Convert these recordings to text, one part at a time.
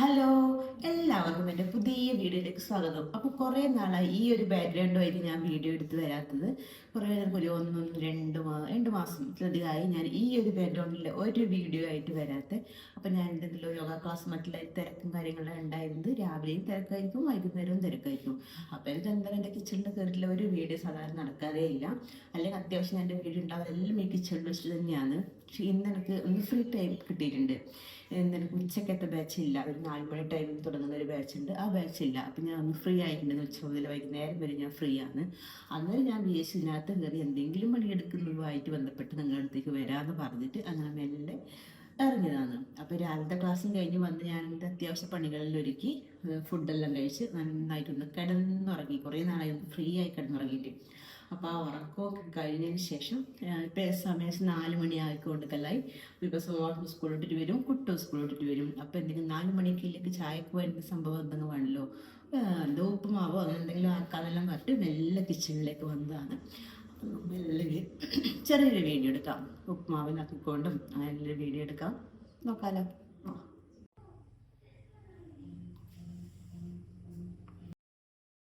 Hello എല്ലാവർക്കും എന്റെ പുതിയ വീഡിയോയിലേക്ക് സ്വാഗതം. അപ്പോൾ കുറേ നാളായി ഈ ഒരു ബാക്ക്ഗ്രൗണ്ടുമായിട്ട് ഞാൻ വീഡിയോ എടുത്ത് വരാത്തത്. കുറേ നേരം ഒരു ഒന്നും രണ്ട് മാ രണ്ട് മാസത്തിലധികമായി ഞാൻ ഈ ഒരു ബാക്ക്ഗ്രൗണ്ടിൽ ഒരു വീഡിയോ ആയിട്ട് വരാത്ത. അപ്പോൾ ഞാൻ എന്തെങ്കിലും യോഗ ക്ലാസ് മറ്റുള്ള തിരക്കും കാര്യങ്ങളും ഉണ്ടായിരുന്നത് രാവിലെയും തിരക്കായിരിക്കും വൈകുന്നേരവും തിരക്കായിരിക്കും. അപ്പോൾ എനിക്ക് എന്റെ കിച്ചണിൽ കയറിയിട്ടുള്ള ഒരു വീഡിയോ സാധാരണ നടക്കാറേ ഇല്ല. അല്ലെങ്കിൽ അത്യാവശ്യം എന്റെ വീഡിയോ ഉണ്ടാവുന്നതെല്ലാം ഈ കിച്ചണിൽ വെച്ചിട്ട് തന്നെയാണ്. പക്ഷേ ഇന്ന് എനിക്ക് ഒന്ന് ഫ്രീ ടൈം കിട്ടിയിട്ടുണ്ട്. എനിക്ക് ഉച്ചക്കത്തെ ബാച്ച് ഇല്ല. ഒരു നാല് മണി ടൈമിൽ തുടങ്ങുന്ന ഒരു ബാച്ച് ഉണ്ട്. ആ ബാച്ച് ഇല്ല. അപ്പം ഞാൻ ഒന്ന് ഫ്രീ ആയിട്ടുണ്ട് ഉച്ച മുതൽ വൈകുന്നേരം വരെ ഞാൻ ഫ്രീ ആണ്. അന്നേരം ഞാൻ എസ് ഇതിനകത്ത് കയറി എന്തെങ്കിലും പണിയെടുക്കുന്നതുമായിട്ട് ബന്ധപ്പെട്ട് നിങ്ങളുടെ അടുത്തേക്ക് വരാമെന്ന് പറഞ്ഞിട്ട് അങ്ങനെ മെല്ലെ ഇറങ്ങിയതാണ്. അപ്പോൾ രാവിലത്തെ ക്ലാസ്സും കഴിഞ്ഞ് വന്ന് ഞാൻ എന്റെ അത്യാവശ്യ പണികളിൽ ഒരുക്കി. ഫുഡെല്ലാം കഴിച്ച് നന്നായിട്ടൊന്ന് കിടന്നുറങ്ങി. കുറേ നാളായി ഫ്രീ ആയി കിടന്നുറങ്ങിയിട്ട്. അപ്പോൾ ആ ഉറക്കമൊക്കെ കഴിഞ്ഞതിന് ശേഷം ഇപ്പോൾ സമയം നാല് മണി ആയിക്കൊണ്ടിരിക്കലായി ഇപ്പോൾ സോളം സ്കൂൾ വിട്ടിട്ട് വരും കുട്ടോ സ്കൂൾ വിട്ടിട്ട് വരും. അപ്പോൾ എന്തെങ്കിലും നാല് ഇല്ലെങ്കിൽ ചായക്ക് വരുന്ന സംഭവം എന്തെങ്കിലും വേണമല്ലോ? എന്തോ ഉപ്പുമാവോ അങ്ങനെ എന്തെങ്കിലും ആക്കാനെല്ലാം പറഞ്ഞിട്ട് മെല്ലെ കിച്ചണിലേക്ക് വന്നതാണ്. മെല്ലെ ചെറിയൊരു വീഡിയോ എടുക്കാം. ഉപ്പുമാവിനാക്കിക്കൊണ്ടും അങ്ങനെ വീഡിയോ എടുക്കാം. നോക്കാലോ.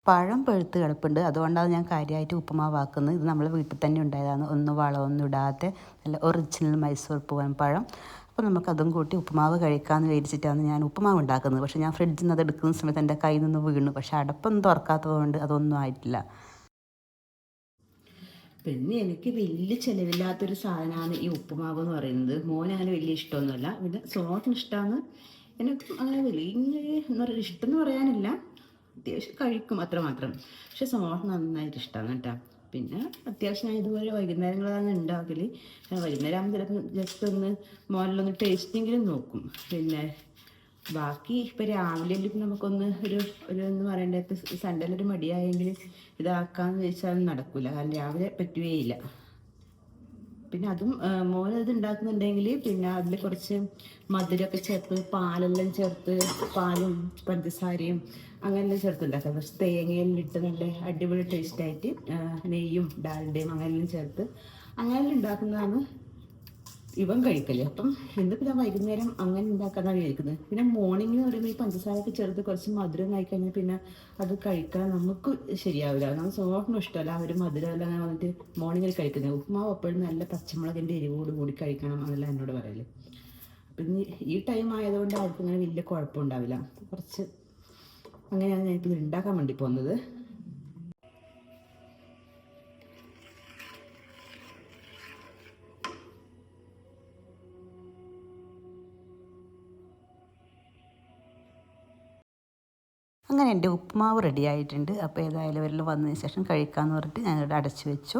പഴം പഴുത്ത് കിടപ്പുണ്ട്. അതുകൊണ്ടാണ് ഞാൻ കാര്യമായിട്ട് ഉപ്പുമാവാക്കുന്നത്. ഇത് നമ്മൾ വീട്ടിൽ തന്നെ ഉണ്ടായതാണ്. ഒന്നും വളമൊന്നും ഇടാതെ നല്ല ഒറിജിനൽ മൈസൂർ പൂവൻ പഴം. അപ്പോൾ നമുക്കതും കൂട്ടി ഉപ്പുമാവ് കഴിക്കാമെന്ന് വിചാരിച്ചിട്ടാണ് ഞാൻ ഉപ്പുമാവ് ഉണ്ടാക്കുന്നത്. പക്ഷേ ഞാൻ ഫ്രിഡ്ജിൽ നിന്ന് അത് എടുക്കുന്ന സമയത്ത് എന്റെ കയ്യിൽ നിന്ന് വീണു. പക്ഷേ അടപ്പൊന്നും തുറക്കാത്തതുകൊണ്ട് അതൊന്നും ആയിട്ടില്ല. പിന്നെ എനിക്ക് വലിയ ചിലവില്ലാത്തൊരു സാധനമാണ് ഈ ഉപ്പുമാവ് എന്ന് പറയുന്നത് മോനാണ് വലിയ ഇഷ്ടമൊന്നുമല്ല. പിന്നെ സോട്ടിന് ഇഷ്ടമാണ്. എനിക്ക് അങ്ങനെ വലിയ ഇഷ്ടം എന്ന് പറയാനില്ല. അത്യാവശ്യം കഴിക്കും അത്രമാത്രം പക്ഷെ സമോസ നന്നായിട്ട് ഇഷ്ടമാണ് കേട്ടോ. പിന്നെ അത്യാവശ്യം ഞാൻ ഇതുപോലെ വൈകുന്നേരങ്ങളാണ് ഉണ്ടാക്കൽ വൈകുന്നേരം ആകുമ്പോൾ ചിലപ്പോൾ ജസ്റ്റ് ഒന്ന് മോനിലൊന്ന് ടേസ്റ്റിങ്കിലും നോക്കും. പിന്നെ ബാക്കി ഇപ്പം രാവിലെ നമുക്കൊന്ന് ഒരു ഒരു എന്ന് പറയേണ്ടത് ഇപ്പം സൺഡേയിലൊരു മടിയായെങ്കിൽ ഇതാക്കാന്ന് വെച്ചാൽ നടക്കില്ല കാരണം രാവിലെ പറ്റുകയില്ല പിന്നെ അതും മോൻ അത് ഉണ്ടാക്കുന്നുണ്ടെങ്കിൽ പിന്നെ അതിൽ കുറച്ച് മധുരമൊക്കെ ചേർത്ത് പാലെല്ലാം ചേർത്ത് പാലും പഞ്ചസാരയും അങ്ങനെ ചേർത്ത് ഉണ്ടാക്കാം കുറച്ച് തേങ്ങയെല്ലാം ഇട്ട് നല്ല അടിപൊളി ടേസ്റ്റായിട്ട് നെയ്യും ഡാലിന്റെയും അങ്ങനെല്ലാം ചേർത്ത് അങ്ങനെല്ലാം ഉണ്ടാക്കുന്നതാണ് ഇവൻ കഴിക്കൽ. അപ്പം എന്ത് പിന്നെ വൈകുന്നേരം അങ്ങനെ ഉണ്ടാക്കാന്നാണ് വിചാരിക്കുന്നത് പിന്നെ മോർണിംഗ് എന്ന് പറയുമ്പോൾ ഈ പഞ്ചസാരയൊക്കെ ചേർത്ത് കുറച്ച് മധുരം ആയി പിന്നെ അത് കഴിക്കാൻ നമുക്ക് ശരിയാവില്ല നമ്മൾ സോഫ്റ്റ് ഇഷ്ടമല്ല. ഒരു മധുരം എല്ലാം അങ്ങനെ വന്നിട്ട് മോർണിംഗിൽ കഴിക്കുന്നത് ഉപ്പുമാവ് എപ്പോഴും നല്ല പച്ചമുളകിന്റെ എരിവോട് കൂടി കഴിക്കണം എന്നല്ല എന്നോട് പറയൽ. അപ്പം ഈ ടൈം ആയതുകൊണ്ട് ആർക്കും അങ്ങനെ വലിയ കുഴപ്പമുണ്ടാവില്ല കുറച്ച് അങ്ങനെയാണ് ഞാനിപ്പോൾ ഉണ്ടാക്കാൻ വേണ്ടി പോകുന്നത്. അങ്ങനെ എന്റെ ഉപ്പുമാവ് റെഡി ആയിട്ടുണ്ട്. അപ്പോൾ ഏതായാലും അവരെല്ലാം വന്നതിന് ശേഷം കഴിക്കാമെന്ന് പറഞ്ഞിട്ട് ഞാനിവിടെ അടച്ചു വെച്ചു.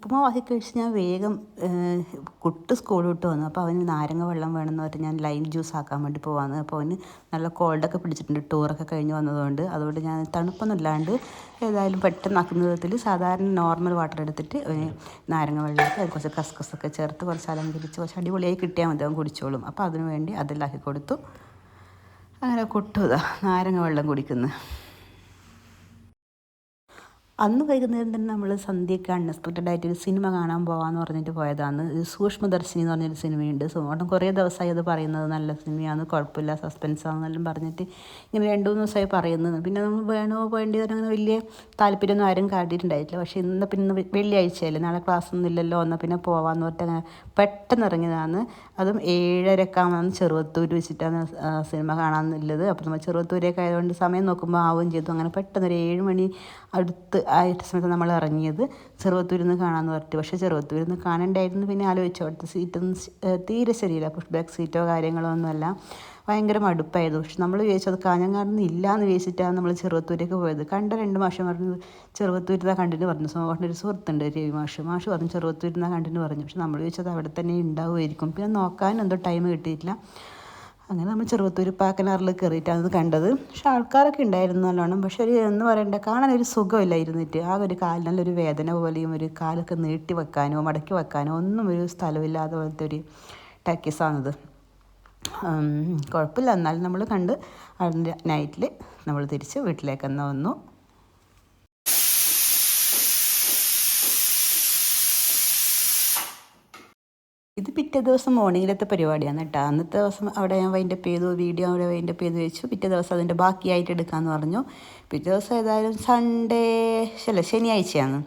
ഉപ്പുമാവ് ആക്കി കഴിച്ച് ഞാൻ വേഗം കുട്ട് സ്കൂൾ വിട്ട് വന്നു. അപ്പോൾ അവന് നാരങ്ങ വെള്ളം വേണമെന്ന് പറഞ്ഞിട്ട് ഞാൻ ലൈം ജ്യൂസ് ആക്കാൻ വേണ്ടി പോവാന്ന് അപ്പോൾ അവന് നല്ല കോൾഡൊക്കെ പിടിച്ചിട്ടുണ്ട്. ടൂറൊക്കെ കഴിഞ്ഞ് വന്നതുകൊണ്ട് അതുകൊണ്ട് ഞാൻ തണുപ്പൊന്നും ഇല്ലാണ്ട് ഏതായാലും പെട്ടെന്ന് ആക്കുന്ന വിധത്തിൽ സാധാരണ നോർമൽ വാട്ടർ എടുത്തിട്ട് നാരങ്ങ വെള്ളമൊക്കെ അത് കുറച്ച് കസ്കസൊക്കെ ചേർത്ത് കുറച്ച് അലങ്കരിച്ച് കുറച്ച് അടിപൊളിയായി കിട്ടിയാൽ മതി. അവൻ കുടിച്ചോളും. അപ്പോൾ അതിനു വേണ്ടി അതെല്ലാം ആക്കി കൊടുത്തു. അങ്ങനെ കൊട്ടുക നാരങ്ങ വെള്ളം കുടിക്കുന്നു. അന്ന് വൈകുന്നേരം തന്നെ നമ്മൾ സന്ധ്യയ്ക്ക് അൺഎക്സ്പെക്റ്റഡ് ആയിട്ട് ഒരു സിനിമ കാണാൻ പോകാമെന്ന് പറഞ്ഞിട്ട് പോയതാണ്. സൂക്ഷ്മദർശിനി എന്ന് പറഞ്ഞൊരു സിനിമയുണ്ട്. സുമോട്ടം കുറേ ദിവസമായി അത് പറയുന്നത് നല്ല സിനിമയാണ് കുഴപ്പമില്ല സസ്പെൻസാണെന്നെല്ലാം പറഞ്ഞിട്ട് ഇങ്ങനെ രണ്ട് മൂന്ന് ദിവസമായി പറയുന്നത്. പിന്നെ നമ്മൾ വേണോ വേണ്ടി അങ്ങനെ വലിയ താല്പര്യമൊന്നും ആരും കാട്ടിയിട്ടുണ്ടായിട്ടില്ല. പക്ഷേ ഇന്ന് പിന്നെ വെള്ളിയാഴ്ചയല്ലേ നാളെ ക്ലാസ് ഒന്നും ഇല്ലല്ലോ എന്നാൽ പിന്നെ പോകാമെന്ന് പറഞ്ഞിട്ട് അങ്ങനെ പെട്ടെന്ന് ഇറങ്ങിയതാണ്. അതും ഏഴരക്കാമെന്ന് ചെറുവത്തൂർ വെച്ചിട്ടാണ് സിനിമ കാണാമെന്നുള്ളത് അപ്പോൾ നമ്മൾ ചെറുവത്തൂരൊക്കെ ആയതുകൊണ്ട് സമയം നോക്കുമ്പോൾ ആവുകയും ചെയ്തു. അങ്ങനെ പെട്ടെന്ന് ഒരു ഏഴ് മണി അടുത്ത് ആയിട്ട് സമയത്ത് നമ്മൾ ഇറങ്ങിയത് ചെറുവത്തൂരിൽ നിന്ന് കാണാമെന്ന് പറഞ്ഞിട്ട്. പക്ഷേ ചെറുവത്തൂരിൽ നിന്ന് കാണണ്ടായിരുന്നു. പിന്നെ ആലോചിച്ചു അവിടുത്തെ സീറ്റൊന്നും തീരെ ശരിയില്ല. പുഷ് ബാക്ക് സീറ്റോ കാര്യങ്ങളോ ഒന്നുമല്ല ഭയങ്കര മടുപ്പായിരുന്നു. പക്ഷെ നമ്മൾ വിചാരിച്ചു അത് കാഞ്ഞങ്ങാടിന്ന് ഇല്ല എന്ന് വിചാരിച്ചിട്ടാണ് നമ്മൾ ചെറുവത്തൂരേക്ക് പോയത്. കണ്ട രണ്ട് മാഷം പറഞ്ഞു ചെറുവത്തൂരിന്നാ കണ്ടിട്ട് പറഞ്ഞു. സോഹറിന്റെ ഒരു സുഹൃത്തുണ്ട് രവി മാഷ്. മാഷ് പറഞ്ഞു ചെറുവത്തൂരിന്നാ കണ്ടിട്ട് പറഞ്ഞു. പക്ഷെ നമ്മൾ ചോദിച്ചത് അവിടെ തന്നെ ഉണ്ടാവുമായിരിക്കും. പിന്നെ നോക്കാൻ ടൈം കിട്ടിയിട്ടില്ല. അങ്ങനെ നമ്മൾ ചെറുപത്തൂർ പാക്കനാറിൽ കയറിയിട്ടാണ് കണ്ടത്. പക്ഷെ ആൾക്കാരൊക്കെ ഉണ്ടായിരുന്നു നല്ലോണം. പക്ഷെ ഒരു എന്ന് പറയണ്ട കാണാൻ ഒരു സുഖമില്ല ഇരുന്നിട്ട്. ആ ഒരു കാലിനല്ലൊരു വേദന പോലെയും ഒരു കാലൊക്കെ നീട്ടി വെക്കാനോ മടക്കി വെക്കാനോ ഒന്നും ഒരു സ്ഥലമില്ലാതെ പോലത്തെ ഒരു ടാക്കീസാണിത് കുഴപ്പമില്ല. എന്നാലും നമ്മൾ കണ്ട് അതിന്റെ നൈറ്റിൽ നമ്മൾ തിരിച്ച് വീട്ടിലേക്ക് തന്നെ വന്നു. ഇത് പിറ്റേ ദിവസം മോർണിംഗിലത്തെ പരിപാടിയാണ് കേട്ടോ. അന്നത്തെ ദിവസം അവിടെ ഞാൻ വൈൻഡപ്പ് ചെയ്തു വീഡിയോ അവിടെ വൈൻഡപ്പ് ചെയ്ത് വെച്ചു. പിറ്റേ ദിവസം അതിന്റെ ബാക്കിയായിട്ട് എടുക്കാമെന്ന് പറഞ്ഞു. പിറ്റേ ദിവസം ഏതായാലും സൺഡേ അല്ല ശനിയാഴ്ചയാണ്.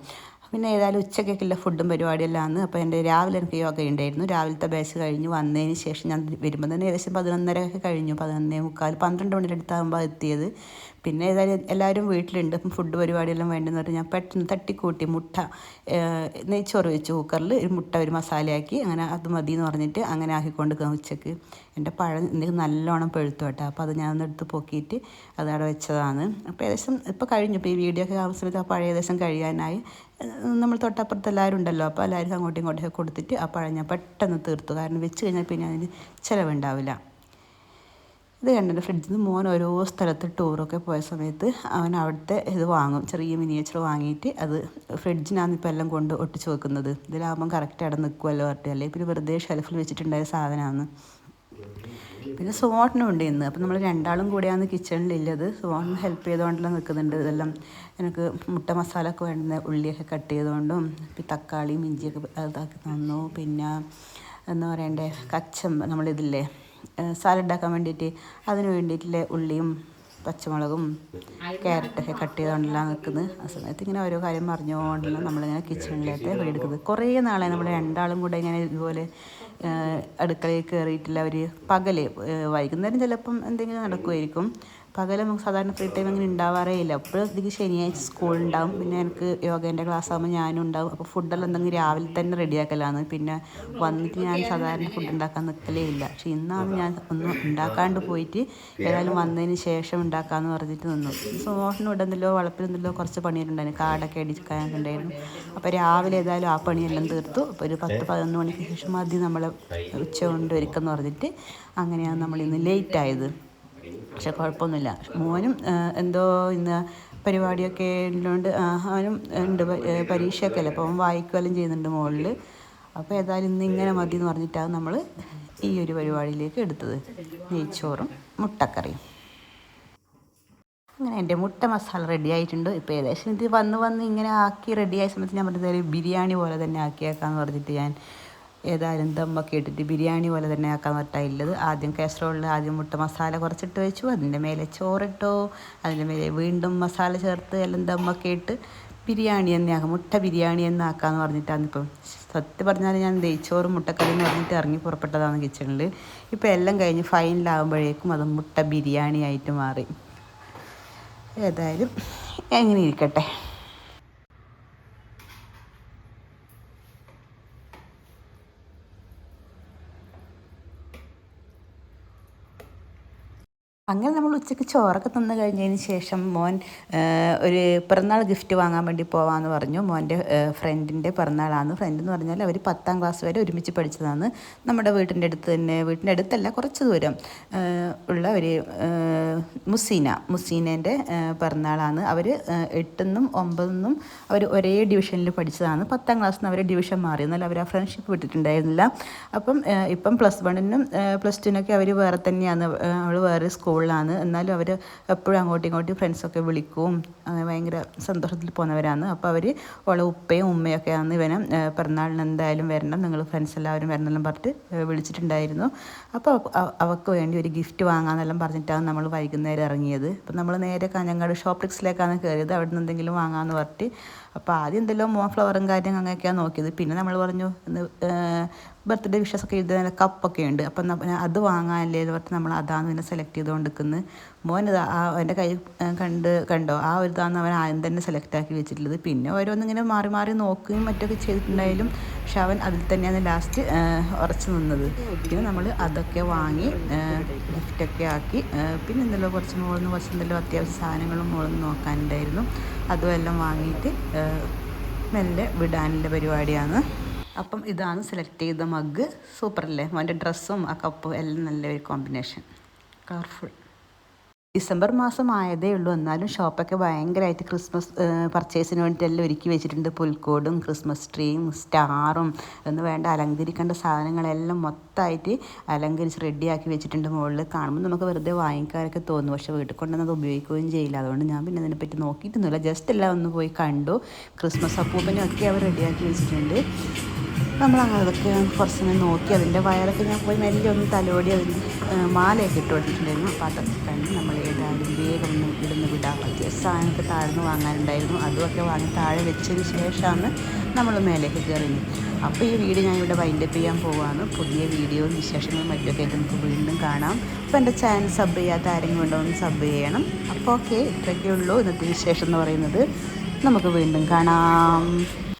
പിന്നെ ഏതായാലും ഉച്ചക്കൊക്കെയുള്ള ഫുഡും പരിപാടിയെല്ലാം ആണ്. അപ്പോൾ എന്റെ രാവിലെ എനിക്ക് യോഗ ഉണ്ടായിരുന്നു. രാവിലത്തെ ബാച്ച് കഴിഞ്ഞു. വന്നതിന് ശേഷം ഞാൻ വരുമ്പോൾ തന്നെ ഏകദേശം പതിനൊന്നര ഒക്കെ കഴിഞ്ഞു. പതിനൊന്നേ മുക്കാൽ പന്ത്രണ്ട് മണിയുടെ അടുത്താകുമ്പോൾ എത്തിയത്. പിന്നെ ഏതായാലും എല്ലാവരും വീട്ടിലുണ്ട്. ഫുഡ് പരിപാടിയെല്ലാം വേണ്ടെന്ന് പറഞ്ഞാൽ ഞാൻ പെട്ടെന്ന് തട്ടിക്കൂട്ടി മുട്ട നെയ്ച്ചോറ് വെച്ച് കുക്കറിൽ ഒരു മുട്ട ഒരു മസാലയാക്കി അങ്ങനെ അത് മതി എന്ന് പറഞ്ഞിട്ട് അങ്ങനെ ആക്കിക്കൊണ്ട് ഉച്ചയ്ക്ക്. എന്റെ പഴം എനിക്ക് നല്ലോണം പഴുത്തു കേട്ടോ. അപ്പോൾ അത് ഞാൻ ഒന്ന് എടുത്ത് പൊക്കിയിട്ട് അത് അവിടെ വെച്ചതാണ്. അപ്പോൾ ഏകദേശം ഇപ്പോൾ കഴിഞ്ഞു. ഇപ്പോൾ ഈ വീഡിയോ ഒക്കെ സമയത്ത് ആ പഴയ ഏകദേശം കഴിയാനായി. നമ്മൾ തൊട്ടപ്പുറത്ത് എല്ലാവരും ഉണ്ടല്ലോ. അപ്പോൾ എല്ലാവരും അങ്ങോട്ടും ഇങ്ങോട്ടും കൊടുത്തിട്ട് ആ പഴം ഞാൻ പെട്ടെന്ന് തീർത്തു. കാരണം വെച്ച് കഴിഞ്ഞാൽ പിന്നെ അതിന് ചിലവുണ്ടാവില്ല. ഇത് കണ്ടെന്റെ ഫ്രിഡ്ജിൽ നിന്ന് മോൻ ഓരോ സ്ഥലത്ത് ടൂറൊക്കെ പോയ സമയത്ത് അവൻ അവിടുത്തെ ഇത് വാങ്ങും. ചെറിയ മിനിയേച്ചർ വാങ്ങിയിട്ട് അത് ഫ്രിഡ്ജിനാണ് ഇപ്പോൾ എല്ലാം കൊണ്ട് ഒട്ടിച്ച് വെക്കുന്നത്. ഇതിലാകുമ്പം കറക്റ്റ് അവിടെ നിൽക്കുമല്ലോ പറഞ്ഞിട്ട്. അല്ലെങ്കിൽ പിന്നെ വെറുതെ ഷെൽഫിൽ വെച്ചിട്ടുണ്ടായ സാധനമാണ് പിന്നെ സുമോട്ടനും ഉണ്ട് ഇന്ന്. അപ്പം നമ്മൾ രണ്ടാളും കൂടിയാണ് കിച്ചണിലുള്ളത് സുമോട്ടന് ഹെൽപ്പ് ചെയ്തുകൊണ്ടെല്ലാം നിൽക്കുന്നുണ്ട് ഇതെല്ലാം. എനിക്ക് മുട്ട മസാല ഒക്കെ വേണ്ടുന്ന ഉള്ളിയൊക്കെ കട്ട് ചെയ്തുകൊണ്ടും പിന്നെ തക്കാളിയും ഇഞ്ചിയൊക്കെ ഇതാക്കി തന്നു. പിന്നെ എന്താ പറയണ്ടേ? കച്ചം നമ്മളിതില്ലേ? സാലഡ് ഉണ്ടാക്കാൻ വേണ്ടിയിട്ട് അതിന് വേണ്ടിയിട്ടുള്ള ഉള്ളിയും പച്ചമുളകും ക്യാരറ്റൊക്കെ കട്ട് ചെയ്തുകൊണ്ടെല്ലാം നിൽക്കുന്നത്. ആ സമയത്ത് ഇങ്ങനെ ഓരോ കാര്യം പറഞ്ഞുകൊണ്ടെല്ലാം നമ്മളിങ്ങനെ കിച്ചണിലേക്ക് വീടെടുക്കുന്നത്. കുറേ നാളെ നമ്മൾ രണ്ടാളും കൂടെ ഇങ്ങനെ ഇതുപോലെ അടുക്കളയിൽ കയറിയിട്ടില്ല അവർ പകൽ വൈകുന്നേരം ചിലപ്പം എന്തെങ്കിലും നടക്കുമായിരിക്കും പകൽ നമുക്ക് സാധാരണ ഫ്രീ ടൈം അങ്ങനെ ഉണ്ടാവാറേ ഇല്ല അപ്പോൾ ഇതിക്ക് ശനിയാഴ്ച സ്കൂൾ ഉണ്ടാവും. പിന്നെ എനിക്ക് യോഗേന്റെ ക്ലാസ് ആകുമ്പോൾ ഞാനും ഉണ്ടാവും. അപ്പോൾ ഫുഡെല്ലാം എന്തെങ്കിലും രാവിലെ തന്നെ റെഡിയാക്കലാണ് പിന്നെ വന്നിട്ട് ഞാൻ സാധാരണ ഫുഡ് ഉണ്ടാക്കാൻ നിൽക്കലേ ഇല്ല പക്ഷെ ഇന്നാണ് ഞാൻ ഒന്നും ഉണ്ടാക്കാണ്ട് പോയിട്ട് ഏതായാലും വന്നതിന് ശേഷം ഉണ്ടാക്കാമെന്ന് പറഞ്ഞിട്ട് നിന്നു. സോഷനും ഇടുന്നല്ലോ വളപ്പിലെന്തല്ലോ കുറച്ച് പണികളുണ്ടായിരുന്നു. കാടൊക്കെ അടിക്കാനൊക്കെ ഉണ്ടായിരുന്നു. അപ്പോൾ രാവിലെ ഏതായാലും ആ പണിയെല്ലാം തീർത്തു. അപ്പോൾ ഒരു പത്ത് പതിനൊന്ന് മണിക്ക് ശേഷം മതി നമ്മൾ ഉച്ച കൊണ്ട് ഒരുക്കെന്ന് പറഞ്ഞിട്ട് അങ്ങനെയാണ് നമ്മൾ ഇന്ന് ലേറ്റ് ആയത്. പക്ഷെ കുഴപ്പമൊന്നുമില്ല. മോനും എന്തോ ഇന്ന് പരിപാടിയൊക്കെ ഉള്ളതുകൊണ്ട് അവനും ഉണ്ട് പരീക്ഷയൊക്കെ അല്ലേ? അപ്പോൾ അവൻ വായിക്കുകയെല്ലാം ചെയ്യുന്നുണ്ട് മുകളിൽ അപ്പോൾ ഏതായാലും ഇന്ന് ഇങ്ങനെ മതി എന്ന് പറഞ്ഞിട്ടാണ് നമ്മൾ ഈ ഒരു പരിപാടിയിലേക്ക് എടുത്തത്. നെയ്ച്ചോറും മുട്ടക്കറിയും. അങ്ങനെ എന്റെ മുട്ട മസാല റെഡി ആയിട്ടുണ്ട്. ഇപ്പോൾ ഏകദേശം ഇത് വന്ന് വന്ന് ഇങ്ങനെ ആക്കി റെഡിയായ സമയത്ത് ഞാൻ പറഞ്ഞത് ബിരിയാണി പോലെ തന്നെ ആക്കിയേക്കാന്ന് പറഞ്ഞിട്ട് ഞാൻ ഏതായാലും ദമ്മൊക്കെ ഇട്ടിട്ട് ബിരിയാണി പോലെ തന്നെ ആക്കാൻ പറ്റാനുള്ളത് ആദ്യം കാസറോളിൽ ആദ്യം മുട്ട മസാല കുറച്ചിട്ട് വെച്ചു. അതിന്റെ മേലെ ചോറിട്ടോ. അതിന്റെ മേലെ വീണ്ടും മസാല ചേർത്ത് എല്ലാം ദമ്മൊക്കെ ഇട്ട് ബിരിയാണി തന്നെ ആക്കാം. മുട്ട ബിരിയാണി എന്നാക്കാന്ന് പറഞ്ഞിട്ടാണ് ഇപ്പം. സത്യം പറഞ്ഞാൽ ഞാൻ നെയ്ച്ചോറും മുട്ടക്കറി എന്ന് പറഞ്ഞിട്ട് ഇറങ്ങി പുറപ്പെട്ടതാണ് കിച്ചണിൽ ഇപ്പോൾ എല്ലാം കഴിഞ്ഞ് ഫൈനലാകുമ്പോഴേക്കും അത് മുട്ട ബിരിയാണി ആയിട്ട് മാറി. ഏതായാലും എങ്ങനെ ഇരിക്കട്ടെ? അങ്ങനെ നമ്മൾ ഉച്ചയ്ക്ക് ചോറൊക്കെ തന്നു കഴിഞ്ഞതിന് ശേഷം മോൻ ഒരു പിറന്നാൾ ഗിഫ്റ്റ് വാങ്ങാൻ വേണ്ടി പോവാമെന്ന് പറഞ്ഞു. മോന്റെ ഫ്രണ്ടിന്റെ പിറന്നാളാണ് ഫ്രണ്ട് എന്ന് പറഞ്ഞാൽ അവർ പത്താം ക്ലാസ് വരെ ഒരുമിച്ച് പഠിച്ചതാണ്. നമ്മുടെ വീട്ടിന്റെ അടുത്ത് തന്നെ വീട്ടിന്റെ അടുത്തല്ല കുറച്ച് ദൂരം ഉള്ള ഒരു മുസീന മുസീനേന്റെ പിറന്നാളാണ്. അവർ എട്ടെന്നും ഒമ്പതെന്നും അവർ ഒരേ ഡിവിഷനിൽ പഠിച്ചതാണ്. പത്താം ക്ലാസ്സിൽ നിന്ന് അവർ ഡിവിഷൻ മാറി. എന്നാൽ അവർ ആ ഫ്രണ്ട്ഷിപ്പ് വിട്ടിട്ടുണ്ടായിരുന്നില്ല. അപ്പം ഇപ്പം പ്ലസ് വണ്ണിനും പ്ലസ് ടുവിനൊക്കെ അവർ വേറെ തന്നെയാണ്. അവൾ വേറെ സ്കൂളിലാണ് എന്നാലും അവർ എപ്പോഴും അങ്ങോട്ടും ഇങ്ങോട്ടും ഫ്രണ്ട്സൊക്കെ വിളിക്കും. അങ്ങനെ ഭയങ്കര സന്തോഷത്തിൽ പോകുന്നവരാണ്. അപ്പോൾ അവർ ഓളെ ഉപ്പയും ഉമ്മയൊക്കെയാണ് ഇവനെ ആ, പിറന്നാളിന് എന്തായാലും വരണം. നിങ്ങൾ ഫ്രണ്ട്സ് എല്ലാവരും വരണമെല്ലാം പറഞ്ഞിട്ട് വിളിച്ചിട്ടുണ്ടായിരുന്നു. അപ്പോൾ അവർക്ക് വേണ്ടി ഒരു ഗിഫ്റ്റ് വാങ്ങാമെന്നെല്ലാം പറഞ്ഞിട്ടാണ് നമ്മൾ വൈകുന്നേരം ഇറങ്ങിയത്. അപ്പം നമ്മൾ നേരെ കാഞ്ഞങ്ങാട് ഷോപ്രിക്സിലേക്കാണ് കയറിയത് അവിടെ നിന്ന് എന്തെങ്കിലും വാങ്ങാമെന്ന് പറഞ്ഞിട്ട്. അപ്പോൾ ആദ്യം എന്തെല്ലോ മോ ഫ്ലവറും കാര്യം അങ്ങനെയൊക്കെയാണ് നോക്കിയത്. പിന്നെ നമ്മൾ പറഞ്ഞു ബർത്ത്ഡേ വിഷസ് ഒക്കെ എഴുതുന്ന കപ്പൊക്കെ ഉണ്ട്. അപ്പം അത് വാങ്ങാനല്ലേ എന്ന് പറഞ്ഞിട്ട് നമ്മൾ അതാണ് പിന്നെ സെലക്ട് ചെയ്തുകൊണ്ട് നിൽക്കുന്നത് മോൻ എന്റെ കൈ കണ്ട് കണ്ടോ? ആ ഒരു ഇതാണ് അവൻ ആദ്യം തന്നെ സെലക്ട് ആക്കി വെച്ചിട്ടുള്ളത്. പിന്നെ ഓരോന്നിങ്ങനെ മാറി മാറി നോക്കുകയും മറ്റൊക്കെ ചെയ്തിട്ടുണ്ടായാലും പക്ഷെ അവൻ അതിൽ തന്നെയാണ് ലാസ്റ്റ് ഉറച്ചു നിന്നത്. പിന്നെ നമ്മൾ അതൊക്കെ വാങ്ങി ഗിഫ്റ്റൊക്കെ ആക്കി പിന്നെ എന്തെല്ലോ കുറച്ച് മുകളിൽ കുറച്ച് എന്തെല്ലോ അത്യാവശ്യ സാധനങ്ങളും മുകളിൽ നോക്കാനുണ്ടായിരുന്നു. അതും എല്ലാം വാങ്ങിയിട്ട് മെല്ലെ വിടാനുള്ള പരിപാടിയാണ്. അപ്പം ഇതാണ് സെലക്ട് ചെയ്ത മഗ് സൂപ്പറല്ലേ? അവന്റെ ഡ്രസ്സും ആ കപ്പും എല്ലാം നല്ലൊരു കോമ്പിനേഷൻ കളർഫുൾ ഡിസംബർ മാസം ആയതേ ഉള്ളൂ. എന്നാലും ഷോപ്പൊക്കെ ഭയങ്കരമായിട്ട് ക്രിസ്മസ് പർച്ചേസിന് വേണ്ടിയിട്ട് എല്ലാം ഒരുക്കി വെച്ചിട്ടുണ്ട്. പുൽക്കോടും ക്രിസ്മസ് ട്രീയും സ്റ്റാറും എന്ന് വേണ്ട അലങ്കരിക്കേണ്ട സാധനങ്ങളെല്ലാം മൊത്തമായിട്ട് അലങ്കരിച്ച് റെഡിയാക്കി വെച്ചിട്ടുണ്ട് മുകളിൽ കാണുമ്പോൾ നമുക്ക് വെറുതെ വാങ്ങിക്കാനൊക്കെ തോന്നും. പക്ഷേ വീട്ടിൽ കൊണ്ടുവന്നത് ഉപയോഗിക്കുകയും ചെയ്യില്ല. അതുകൊണ്ട് ഞാൻ പിന്നെ അതിനെപ്പറ്റി നോക്കിയിട്ടൊന്നുമില്ല. ജസ്റ്റ് എല്ലാം ഒന്ന് പോയി കണ്ടു. ക്രിസ്മസ് അപ്പൂപ്പനൊക്കെ അവർ റെഡിയാക്കി വെച്ചിട്ടുണ്ട്. നമ്മൾ അതൊക്കെ കുറച്ച് സമയം നോക്കി അതിന്റെ വയറൊക്കെ ഞാൻ പോയി മെല്ലെ ഒന്ന് തലോടി അതിന് മാലയൊക്കെ ഇട്ട് കൊടുത്തിട്ടുണ്ടായിരുന്നു. അപ്പോൾ അതൊക്കെ കണ്ട് നമ്മൾ ഏതായാലും വേഗം ഒന്ന് ഇടുന്ന് വിടാം അത്യാവശ്യം സാധനമൊക്കെ താഴ്ന്ന് വാങ്ങാനുണ്ടായിരുന്നു. അതുമൊക്കെ വാങ്ങി താഴെ വെച്ചതിന് ശേഷമാണ് നമ്മൾ മേലേക്ക് കയറിയത്. അപ്പോൾ ഈ വീഡിയോ ഞാൻ ഇവിടെ വൈൻഡപ്പ് ചെയ്യാൻ പോവുകയാണ് പുതിയ വീഡിയോ വിശേഷങ്ങളും മറ്റൊക്കെ ആയിട്ട് നമുക്ക് വീണ്ടും കാണാം. അപ്പോൾ എന്റെ ചാനൽ സബ് ചെയ്യാത്ത ആരെങ്കിലും ഉണ്ടോ ഒന്ന് സബ് ചെയ്യണം. അപ്പോൾ ഓക്കെ ഇത്രയൊക്കെ ഉള്ളൂ ഇന്നത്തെ വിശേഷം എന്ന് പറയുന്നത്. നമുക്ക് വീണ്ടും കാണാം.